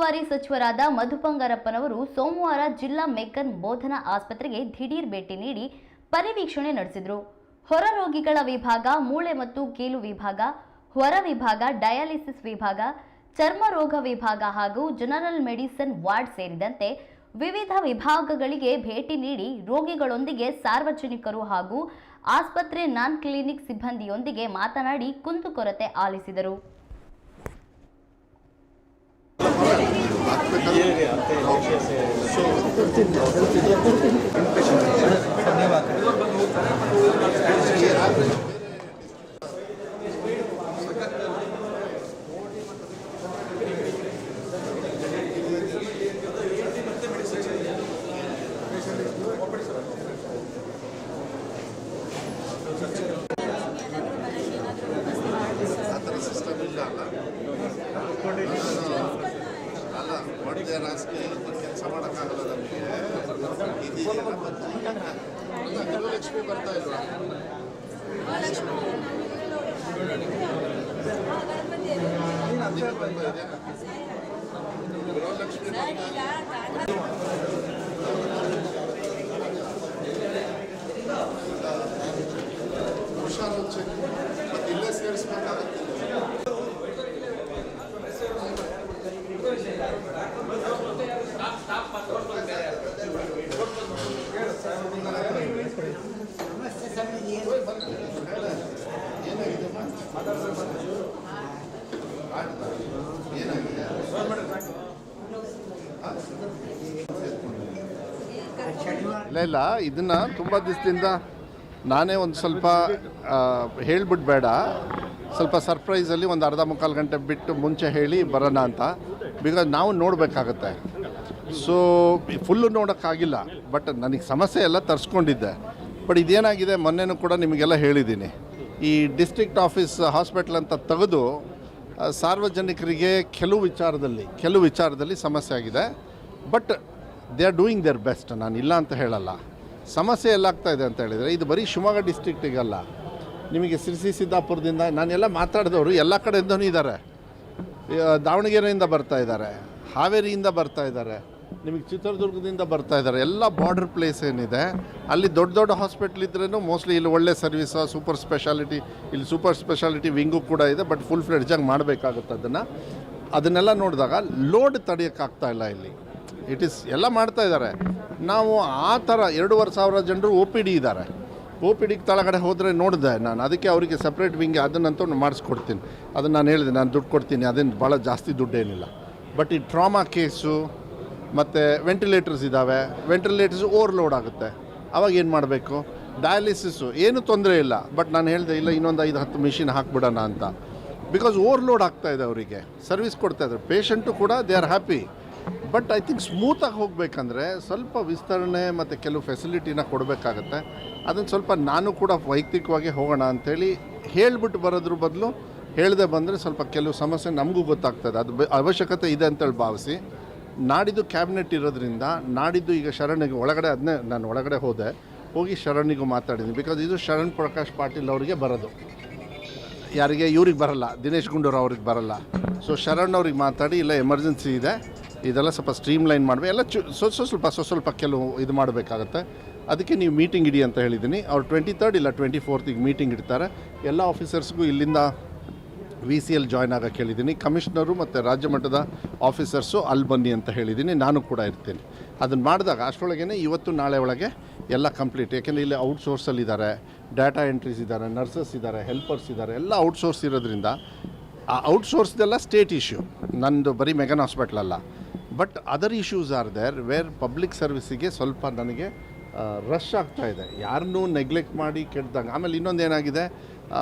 ಉಸ್ತುವಾರಿ ಸಚಿವರಾದ ಮಧು ಬಂಗಾರಪ್ಪನವರು ಸೋಮವಾರ ಜಿಲ್ಲಾ ಮೆಕ್ಕನ್ ಬೋಧನಾ ಆಸ್ಪತ್ರೆಗೆ ದಿಢೀರ್ ಭೇಟಿ ನೀಡಿ ಪರಿವೀಕ್ಷಣೆ ನಡೆಸಿದರು. ಹೊರ ರೋಗಿಗಳ ವಿಭಾಗ, ಮೂಳೆ ಮತ್ತು ಕೀಲು ವಿಭಾಗ, ಹೊರ ವಿಭಾಗ, ಡಯಾಲಿಸಿಸ್ ವಿಭಾಗ, ಚರ್ಮ ರೋಗ ವಿಭಾಗ ಹಾಗೂ ಜನರಲ್ ಮೆಡಿಸಿನ್ ವಾರ್ಡ್ ಸೇರಿದಂತೆ ವಿವಿಧ ವಿಭಾಗಗಳಿಗೆ ಭೇಟಿ ನೀಡಿ ರೋಗಿಗಳೊಂದಿಗೆ ಸಾರ್ವಜನಿಕರು ಹಾಗೂ ಆಸ್ಪತ್ರೆ ನಾನ್ ಕ್ಲಿನಿಕ್ ಸಿಬ್ಬಂದಿಯೊಂದಿಗೆ ಮಾತನಾಡಿ ಕುಂದುಕೊರತೆ ಆಲಿಸಿದರು. ಆ ಥರ ಸಿಸ್ಟಮ್ ಇಲ್ಲ ಅಲ್ಲ ಮಾಡಿದೆ ರಾಜಕೀಯ ಕೆಲಸ ಮಾಡೋಕ್ಕಾಗಲ್ಲ ನಮಗೆ. ಲಕ್ಷ್ಮಿ ಬರ್ತಾ ಇಲ್ವಾ? ಗೃಹಲಕ್ಷ್ಮಿ ಬರ್ತಾ ಇಲ್ಲ ಇಲ್ಲ, ಇದನ್ನ ತುಂಬ ದಿವಸದಿಂದ ನಾನೇ ಒಂದು ಸ್ವಲ್ಪ ಹೇಳ್ಬಿಡ್ಬೇಡ ಸ್ವಲ್ಪ ಸರ್ಪ್ರೈಸಲ್ಲಿ ಒಂದು ಅರ್ಧ ಮುಕ್ಕಾಲು ಗಂಟೆ ಬಿಟ್ಟು ಮುಂಚೆ ಹೇಳಿ ಬರೋಣ ಅಂತ. ಬಿಕಾಸ್ ನಾವು ನೋಡಬೇಕಾಗತ್ತೆ. ಸೊ ಫುಲ್ಲು ನೋಡೋಕ್ಕಾಗಿಲ್ಲ. ಬಟ್ ನನಗೆ ಸಮಸ್ಯೆ ಎಲ್ಲ ತರಿಸ್ಕೊಂಡಿದ್ದೆ. ಬಟ್ ಇದೇನಾಗಿದೆ, ಮೊನ್ನೆನೂ ಕೂಡ ನಿಮಗೆಲ್ಲ ಹೇಳಿದ್ದೀನಿ. ಈ ಡಿಸ್ಟ್ರಿಕ್ಟ್ ಆಫೀಸ್ ಹಾಸ್ಪಿಟ್ಲ್ ಅಂತ ತೆಗೆದು ಸಾರ್ವಜನಿಕರಿಗೆ ಕೆಲವು ವಿಚಾರದಲ್ಲಿ ಕೆಲವು ವಿಚಾರದಲ್ಲಿ ಸಮಸ್ಯೆ ಆಗಿದೆ. But they are doing their best ನಾನು ಇಲ್ಲ ಅಂತ ಹೇಳಲ್ಲ. ಸಮಸ್ಯೆ ಎಲ್ಲಾಗ್ತಾ ಇದೆ ಅಂತ ಹೇಳಿದರೆ, ಇದು ಬರೀ ಶಿವಮೊಗ್ಗ ಡಿಸ್ಟ್ರಿಕ್ಟಿಗಲ್ಲ ನಿಮಗೆ ಸಿರ್ಸಿ ಸಿದ್ದಾಪುರದಿಂದ ನಾನೆಲ್ಲ ಮಾತಾಡಿದವರು ಎಲ್ಲ ಕಡೆಯಿಂದನೂ ಇದ್ದಾರೆ. ದಾವಣಗೆರೆಯಿಂದ ಬರ್ತಾ ಇದ್ದಾರೆ. ಹಾವೇರಿಯಿಂದ ಬರ್ತಾ ಇದ್ದಾರೆ. ನಿಮಗೆ ಚಿತ್ರದುರ್ಗದಿಂದ ಬರ್ತಾ ಇದ್ದಾರೆ. ಎಲ್ಲ ಬಾರ್ಡರ್ ಪ್ಲೇಸ್ ಏನಿದೆ, ಅಲ್ಲಿ ದೊಡ್ಡ ದೊಡ್ಡ ಹಾಸ್ಪಿಟ್ಲ್ ಇದ್ರೂ ಮೋಸ್ಟ್ಲಿ ಇಲ್ಲಿ ಒಳ್ಳೆ ಸರ್ವಿಸ ಸೂಪರ್ ಸ್ಪೆಷಾಲಿಟಿ ಇಲ್ಲಿ ಸೂಪರ್ ಸ್ಪೆಷಾಲಿಟಿ ವಿಂಗು ಕೂಡ ಇದೆ ಬಟ್ ಫುಲ್ ಫ್ಲೆಡ್ಜಾಗಿ ಮಾಡಬೇಕಾಗುತ್ತೆ ಅದನ್ನು. ಅದನ್ನೆಲ್ಲ ನೋಡಿದಾಗ ಲೋಡ್ ತಡೆಯೋಕ್ಕಾಗ್ತಾ ಇಲ್ಲ ಇಲ್ಲಿ. ಇಟ್ ಇಸ್ ಎಲ್ಲ ಮಾಡ್ತಾ ಇದ್ದಾರೆ. ನಾವು ಆ ಥರ ಎರಡೂವರೆ ಸಾವಿರ ಜನರು ಒ ಪಿ ಡಿ ಇದ್ದಾರೆ. ಒ ಪಿ ಡಿಗೆ ತಳಗಡೆ ಹೋದರೆ ನೋಡಿದೆ ನಾನು. ಅದಕ್ಕೆ ಅವರಿಗೆ ಸಪ್ರೇಟ್ ವಿಂಗ್ ಅದನ್ನಂತೂ ಮಾಡಿಸ್ಕೊಡ್ತೀನಿ. ಅದನ್ನು ನಾನು ಹೇಳಿದೆ, ನಾನು ದುಡ್ಡು ಕೊಡ್ತೀನಿ. ಅದನ್ನು ಭಾಳ ಜಾಸ್ತಿ ದುಡ್ಡೇನಿಲ್ಲ. ಬಟ್ ಈ ಟ್ರಾಮಾ ಕೇಸು ಮತ್ತು ವೆಂಟಿಲೇಟರ್ಸ್ ಇದ್ದಾವೆ ವೆಂಟಿಲೇಟರ್ಸ್ ಓವರ್ಲೋಡ್ ಆಗುತ್ತೆ. ಅವಾಗ ಏನು ಮಾಡಬೇಕು? ಡಯಾಲಿಸಿಸು ಏನು ತೊಂದರೆ ಇಲ್ಲ. ಬಟ್ ನಾನು ಹೇಳಿದೆ, ಇಲ್ಲ, ಇನ್ನೊಂದು ಐದು, ಹತ್ತು ಮಿಷಿನ್ ಹಾಕ್ಬಿಡೋಣ ಅಂತ. ಬಿಕಾಸ್ ಓವರ್ಲೋಡ್ ಆಗ್ತಾ ಇದೆ ಅವರಿಗೆ. ಸರ್ವಿಸ್ ಕೊಡ್ತಾ ಇದ್ದಾರೆ. ಪೇಷಂಟು ಕೂಡ they are happy but I think ಸ್ಮೂತಾಗಿ ಹೋಗಬೇಕಂದ್ರೆ ಸ್ವಲ್ಪ ವಿಸ್ತರಣೆ ಮತ್ತು ಕೆಲವು ಫೆಸಿಲಿಟಿನ ಕೊಡಬೇಕಾಗತ್ತೆ. ಅದನ್ನು ಸ್ವಲ್ಪ ನಾನು ಕೂಡ ವೈಯಕ್ತಿಕವಾಗಿ ಹೋಗೋಣ ಅಂಥೇಳಿ ಹೇಳಿಬಿಟ್ಟು ಬರೋದ್ರ ಬದಲು ಹೇಳದೆ ಬಂದರೆ ಸ್ವಲ್ಪ ಕೆಲವು ಸಮಸ್ಯೆ ನಮಗೂ ಗೊತ್ತಾಗ್ತದೆ. ಅದು ಅವಶ್ಯಕತೆ ಇದೆ ಅಂತೇಳಿ ಭಾವಿಸಿ. ನಾಡಿದ್ದು ಕ್ಯಾಬಿನೆಟ್ ಇರೋದ್ರಿಂದ ನಾಡಿದ್ದು ಈಗ ಶರಣಿಗೆ ಒಳಗಡೆ ಅದನ್ನೇ ನಾನು ಒಳಗಡೆ ಹೋದೆ, ಹೋಗಿ ಶರಣಿಗೂ ಮಾತಾಡಿದ್ದೀನಿ ಬಿಕಾಸ್ ಇದು ಶರಣ್ ಪ್ರಕಾಶ್ ಪಾಟೀಲ್ ಅವರಿಗೆ ಬರೋದು. ಯಾರಿಗೆ? ಇವ್ರಿಗೆ ಬರಲ್ಲ. ದಿನೇಶ್ ಗುಂಡೂರು ಅವ್ರಿಗೆ ಬರಲ್ಲ. ಸೊ ಶರಣ್ ಅವ್ರಿಗೆ ಮಾತಾಡಿ, ಇಲ್ಲ ಎಮರ್ಜೆನ್ಸಿ ಇದೆ, ಇದೆಲ್ಲ ಸ್ವಲ್ಪ ಸ್ಟ್ರೀಮ್ ಲೈನ್ ಮಾಡಬೇಕು. ಎಲ್ಲ ಚು, ಸೊ ಸೊ ಸ್ವಲ್ಪ ಸ್ವಲ್ಪ ಕೆಲವು ಇದು ಮಾಡಬೇಕಾಗತ್ತೆ. ಅದಕ್ಕೆ ನೀವು ಮೀಟಿಂಗ್ ಇಡಿ ಅಂತ ಹೇಳಿದ್ದೀನಿ. ಅವ್ರು ಟ್ವೆಂಟಿ ತರ್ಡ್ ಇಲ್ಲ ಟ್ವೆಂಟಿ ಫೋರ್ತಿಗೆ ಮೀಟಿಂಗ್ ಇಡ್ತಾರೆ. ಎಲ್ಲ ಆಫೀಸರ್ಸ್ಗೂ ಇಲ್ಲಿಂದ ವಿ ಸಿ ಎಲ್ ಜಾಯ್ನ್ ಆಗೋಕ್ಕೆ ಹೇಳಿದ್ದೀನಿ. ಕಮಿಷನರು ಮತ್ತು ರಾಜ್ಯ ಮಟ್ಟದ ಆಫೀಸರ್ಸು ಅಲ್ಲಿ ಬನ್ನಿ ಅಂತ ಹೇಳಿದ್ದೀನಿ. ನಾನು ಕೂಡ ಇರ್ತೀನಿ. ಅದನ್ನು ಮಾಡಿದಾಗ ಅಷ್ಟರೊಳಗೇ ಇವತ್ತು ನಾಳೆ ಒಳಗೆ ಎಲ್ಲ ಕಂಪ್ಲೀಟ್ ಯಾಕೆಂದರೆ ಇಲ್ಲಿ ಔಟ್ಸೋರ್ಸಲ್ಲಿ ಇದ್ದಾರೆ ಡಾಟಾ ಎಂಟ್ರೀಸ್ ಇದ್ದಾರೆ ನರ್ಸಸ್ ಇದ್ದಾರೆ ಹೆಲ್ಪರ್ಸ್ ಇದ್ದಾರೆ ಎಲ್ಲ ಔಟ್ಸೋರ್ಸ್ ಇರೋದ್ರಿಂದ, ಆ ಔಟ್ಸೋರ್ಸ್ದೆಲ್ಲ ಸ್ಟೇಟ್ ಇಶ್ಯೂ ನಂದು ಬರೀ ಮೆಗನ್ ಅಲ್ಲ. But other issues are there where public ಸರ್ವಿಸಿಗೆ ಸ್ವಲ್ಪ ನನಗೆ ರಶ್ ಆಗ್ತಾ ಇದೆ. ಯಾರನ್ನೂ ನೆಗ್ಲೆಕ್ಟ್ ಮಾಡಿ ಕೆಟ್ಟದಾಗ ಆಮೇಲೆ ಇನ್ನೊಂದು ಏನಾಗಿದೆ?